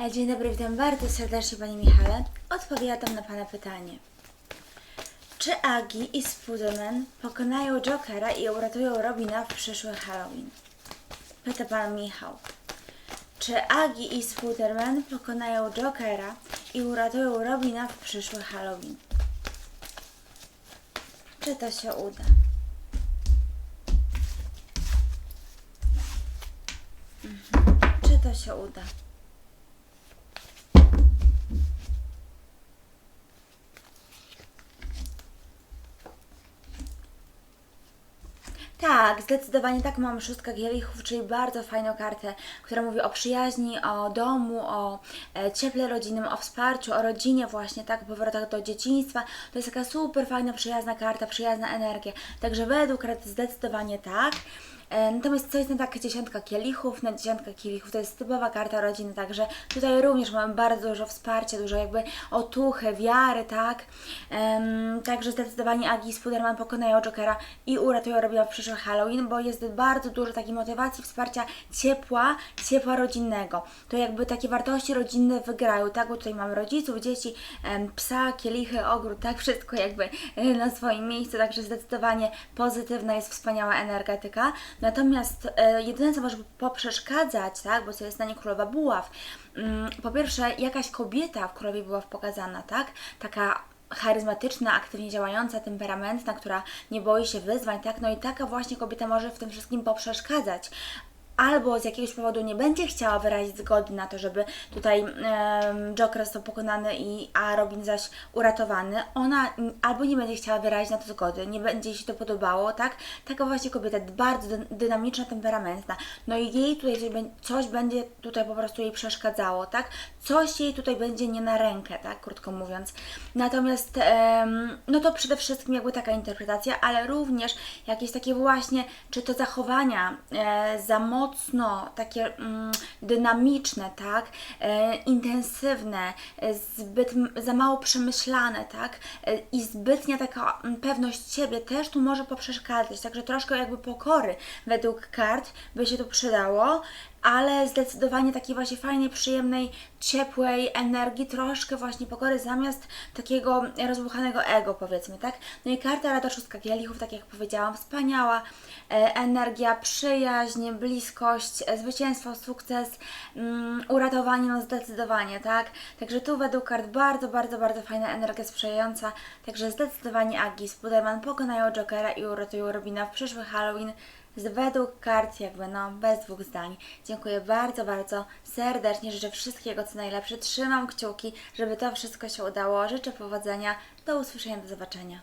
E, Dzień dobry, witam bardzo serdecznie Panie Michale. Odpowiadam na Pana pytanie. Czy Agi i Spiderman pokonają Jokera i uratują Robina w przyszły Halloween? Pyta Pan Michał. Czy Agi i Spiderman pokonają Jokera i uratują Robina w przyszły Halloween? Czy to się uda? Mhm. Czy to się uda? Tak, zdecydowanie tak. Mam szóstkę kielichów, czyli bardzo fajną kartę, która mówi o przyjaźni, o domu, o e, cieple rodzinnym, o wsparciu, o rodzinie właśnie, tak, o powrotach do dzieciństwa. To jest taka super fajna, przyjazna karta, przyjazna energia. Także według karty zdecydowanie tak. E, Natomiast co jest na taka dziesiątka kielichów? Na dziesiątka kielichów to jest typowa karta rodziny, także tutaj również mamy bardzo dużo wsparcia, dużo jakby otuchy, wiary, tak? Em, także zdecydowanie Agi i Spiderman pokonają Jokera i uratują Robina w przyszły Halloween, bo jest bardzo dużo takiej motywacji, wsparcia, ciepła, ciepła rodzinnego. To jakby takie wartości rodzinne wygrają, tak? Bo tutaj mamy rodziców, dzieci, psa, kielichy, ogród, tak? Wszystko jakby e, na swoim miejscu, także zdecydowanie pozytywna jest wspaniała energetyka. Natomiast e, jedyne, co może poprzeszkadzać, tak? Bo to jest na nie królowa buław. Mm, po pierwsze, jakaś kobieta w królowej buław pokazana, tak? Taka charyzmatyczna, aktywnie działająca, temperamentna, która nie boi się wyzwań, tak? No i taka właśnie kobieta może w tym wszystkim poprzeszkadzać. Albo z jakiegoś powodu nie będzie chciała wyrazić zgody na to, żeby tutaj Joker został pokonany, i, a Robin zaś uratowany. Ona albo nie będzie chciała wyrazić na to zgody, nie będzie jej się to podobało, tak? Taka właśnie kobieta, bardzo dy- dynamiczna, temperamentna. No i jej tutaj coś, coś będzie tutaj po prostu jej przeszkadzało, tak? Coś jej tutaj będzie nie na rękę, tak? Krótko mówiąc. Natomiast, no to przede wszystkim jakby taka interpretacja, ale również jakieś takie właśnie, czy to zachowania e, za mocno, takie mm, dynamiczne, tak? E, intensywne, e, zbyt za mało przemyślane, tak? E, I zbytnia taka mm, pewność siebie też tu może poprzeszkadzać, także troszkę jakby pokory według kart by się tu przydało, ale zdecydowanie takiej właśnie fajnej, przyjemnej, ciepłej energii, troszkę właśnie pokory zamiast takiego rozbuchanego ego, powiedzmy, tak? No i karta Rada Szóstka Kielichów, tak jak powiedziałam, wspaniała e, energia, przyjaźń, bliskość, e, zwycięstwo, sukces, mm, uratowanie, no zdecydowanie, tak? Także tu według kart bardzo, bardzo, bardzo fajna energia sprzyjająca, także zdecydowanie Agi Spiderman pokonają Jokera i uratują Robina w przyszły Halloween, według kart, jakby no, bez dwóch zdań. Dziękuję bardzo, bardzo serdecznie. Życzę wszystkiego, co najlepsze. Trzymam kciuki, żeby to wszystko się udało. Życzę powodzenia. Do usłyszenia, do zobaczenia.